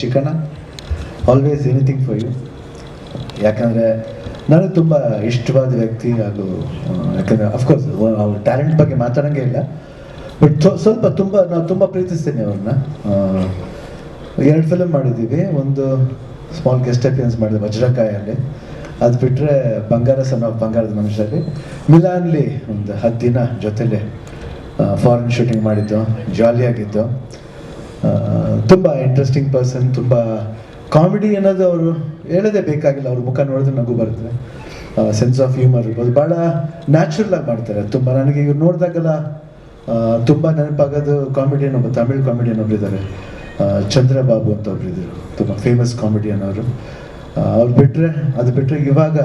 Chicken always anything for you ಯಾಕಂದರೆ ನನಗೆ ತುಂಬ ಇಷ್ಟವಾದ ವ್ಯಕ್ತಿ ಆ, ಯಾಕಂದರೆ ಅಫ್ಕೋರ್ಸ್ ಅವ್ರ ಟ್ಯಾಲೆಂಟ್ ಬಗ್ಗೆ ಮಾತಾಡೋಂಗೇ ಇಲ್ಲ. ಬಟ್ ಸ್ವಲ್ಪ ತುಂಬ ನಾವು ತುಂಬ ಪ್ರೀತಿಸ್ತೀನಿ ಅವ್ರನ್ನ. ಎರಡು ಫಿಲಮ್ ಮಾಡಿದ್ದೀವಿ. ಒಂದು ಸ್ಮಾಲ್ ಗೆಸ್ಟ್ ಅಪಿಯನ್ಸ್ ಮಾಡಿದೆ ವಜ್ರಕಾಯಲ್ಲಿ. ಅದು ಬಿಟ್ಟರೆ ಬಂಗಾರ ಆಫ್ ಬಂಗಾರದ ಮನುಷ್ಯರಲ್ಲಿ. ಮಿಲಾನ್ಲಿ ಒಂದು ಹತ್ತು ದಿನ ಜೊತೆಲೆ ಫಾರಿನ್ ಶೂಟಿಂಗ್ ಮಾಡಿದ್ದು ಜಾಲಿಯಾಗಿದ್ದು ತುಂಬ ಇಂಟ್ರೆಸ್ಟಿಂಗ್ ಪರ್ಸನ್ ತುಂಬ ಕಾಮಿಡಿ ಅನ್ನೋದು ಅವರು ಹೇಳೋದೇ ಬೇಕಾಗಿಲ್ಲ, ಅವ್ರ ಮುಖ ನೋಡಿದ್ರೆ ನಗು ಬರುತ್ತೆ. ಸೆನ್ಸ್ ಆಫ್ ಹ್ಯೂಮರ್ ಇರ್ಬೋದು. ಭಾಳ ನ್ಯಾಚುರಲ್ ಆಗಿ ಮಾಡ್ತಾರೆ. ತುಂಬ ನನಗೆ ಇವ್ರು ನೋಡಿದಾಗೆಲ್ಲ ತುಂಬ ನೆನಪಾಗೋದು ಕಾಮಿಡಿಯನ್ ಒಬ್ಬ, ತಮಿಳ್ ಕಾಮಿಡಿಯನ್ ಒಬ್ಬರಿದ್ದಾರೆ ಚಂದ್ರಬಾಬು ಅಂತ ಇದ್ದರು. ತುಂಬ ಫೇಮಸ್ ಕಾಮಿಡಿಯನ್ ಅವರು ಅವ್ರು ಬಿಟ್ಟರೆ ಅದು ಬಿಟ್ಟರೆ ಇವಾಗ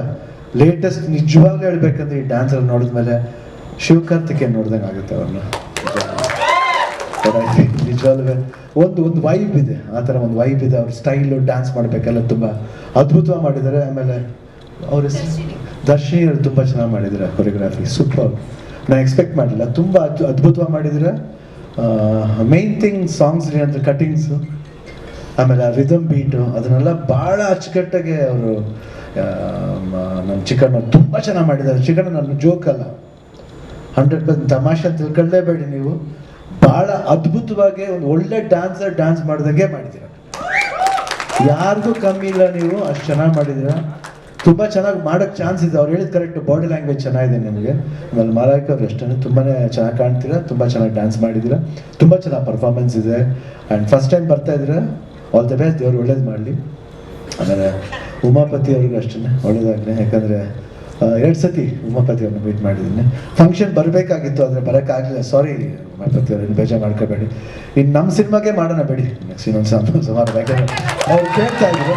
ಲೇಟೆಸ್ಟ್ ನಿಜವಾಗ್ಲೂ ಹೇಳ್ಬೇಕಂದ್ರೆ ಈ ಡ್ಯಾನ್ಸರ್ ನೋಡಿದ್ಮೇಲೆ ಶಿವಕಾರ್ತಿಕೇಯನ್ ನೋಡ್ದಂಗೆ ಆಗುತ್ತೆ ಅವ್ರನ್ನ ನಿಜವಾಗ್ಲೂ. ಒಂದು ಒಂದು ವೈಬ್ ಇದೆ. ಆ ಥರ ಒಂದು ವೈಬ್ ಇದೆ. ಅವ್ರ ಸ್ಟೈಲು ಡ್ಯಾನ್ಸ್ ಮಾಡಬೇಕೆಲ್ಲ ತುಂಬ ಅದ್ಭುತವಾಗಿ ಮಾಡಿದ್ದಾರೆ. ಆಮೇಲೆ ಅವರ ದರ್ಶಿನಿ ಅವರು ತುಂಬ ಚೆನ್ನಾಗಿ ಮಾಡಿದ್ದಾರೆ ಕೊರಿಯೋಗ್ರಾಫಿ ಸೂಪರ್ ನಾನು ಎಕ್ಸ್ಪೆಕ್ಟ್ ಮಾಡಲಿಲ್ಲ ತುಂಬ ಅದ್ ಅದ್ಭುತವಾಗಿ ಮಾಡಿದ್ದಾರೆ. ಮೇನ್ ಥಿಂಗ್ ಸಾಂಗ್ಸ್ ಏನಂದ್ರೆ ಕಟಿಂಗ್ಸು ಆಮೇಲೆ ಆ ರಿದಮ್ ಬೀಟು ಅದನ್ನೆಲ್ಲ ಭಾಳ ಅಚ್ಚುಕಟ್ಟಾಗೆ ಅವರು ನಮ್ಮ ಚಿಕನ್ ತುಂಬ ಚೆನ್ನಾಗಿ ಮಾಡಿದ್ದಾರೆ. ಚಿಕನ್ ನನ್ನ ಜೋಕ್ ಅಲ್ಲ. ಹಂಡ್ರೆಡ್ ಪರ್ಸೆಂಟ್ ತಮಾಷೆ ತಿಳ್ಕೊಳ್ಳೇಬೇಡಿ ನೀವು. ಭಾಳ ಅದ್ಭುತವಾಗಿ ಒಂದು ಒಳ್ಳೆ ಡ್ಯಾನ್ಸರ್ ಡ್ಯಾನ್ಸ್ ಮಾಡಿದಂಗೆ ಮಾಡಿದ್ದೀರ? ಯಾರಿಗೂ ಕಮ್ಮಿ ಇಲ್ಲ ನೀವು, ಅಷ್ಟು ಚೆನ್ನಾಗಿ ಮಾಡಿದೀರ ತುಂಬ ಚೆನ್ನಾಗಿ ಮಾಡೋಕ್ಕೆ ಚಾನ್ಸ್ ಇದೆ. ಅವ್ರು ಹೇಳಿದ ಕರೆಕ್ಟ್ ಬಾಡಿ ಲ್ಯಾಂಗ್ವೇಜ್ ಚೆನ್ನಾಗಿದೆ ನಿಮಗೆ. ಆಮೇಲೆ ಮಾರಾಯಕ ಅಷ್ಟೇ ತುಂಬಾ ಚೆನ್ನಾಗಿ ಕಾಣ್ತೀರಾ, ತುಂಬ ಚೆನ್ನಾಗಿ ಡ್ಯಾನ್ಸ್ ಮಾಡಿದ್ದೀರಾ. ತುಂಬ ಚೆನ್ನಾಗಿ ಪರ್ಫಾರ್ಮೆನ್ಸ್ ಇದೆ. ಆ್ಯಂಡ್ ಫಸ್ಟ್ ಟೈಮ್ ಬರ್ತಾ ಇದ್ರೆ ಆಲ್ ದ ಬೆಸ್ಟ್ ದೇವ್ರು ಒಳ್ಳೇದು ಮಾಡಲಿ. ಆಮೇಲೆ ಉಮಾಪತಿ ಅವ್ರಿಗೂ ಅಷ್ಟೇ ಒಳ್ಳೇದಾಗಲಿ. ಯಾಕಂದರೆ ಎರಡು ಸತಿ ಉಮಾಪತಿ ಅವ್ರನ್ನ ಮೀಟ್ ಮಾಡಿದ್ದೀನಿ. ಫಂಕ್ಷನ್ ಬರಬೇಕಾಗಿತ್ತು, ಆದರೆ ಬರೋಕ್ಕಾಗಲಿಲ್ಲ. ಸಾರಿ ಉಮಾಪತಿ ಅವ್ರನ್ನ ಬೇಜಾರು ಮಾಡ್ಕೋಬೇಡಿ. ಇನ್ನು ನಮ್ಮ ಸಿನಿಮಾಗೆ ಮಾಡೋಣ ಬೇಡಿ. ನೆಕ್ಸ್ಟ್ ಇನ್ನೊಂದು ಸುಮಾರು ಯಾಕಂದರೆ ಅವ್ರು ಕೇಳ್ತಾ ಇದ್ರು.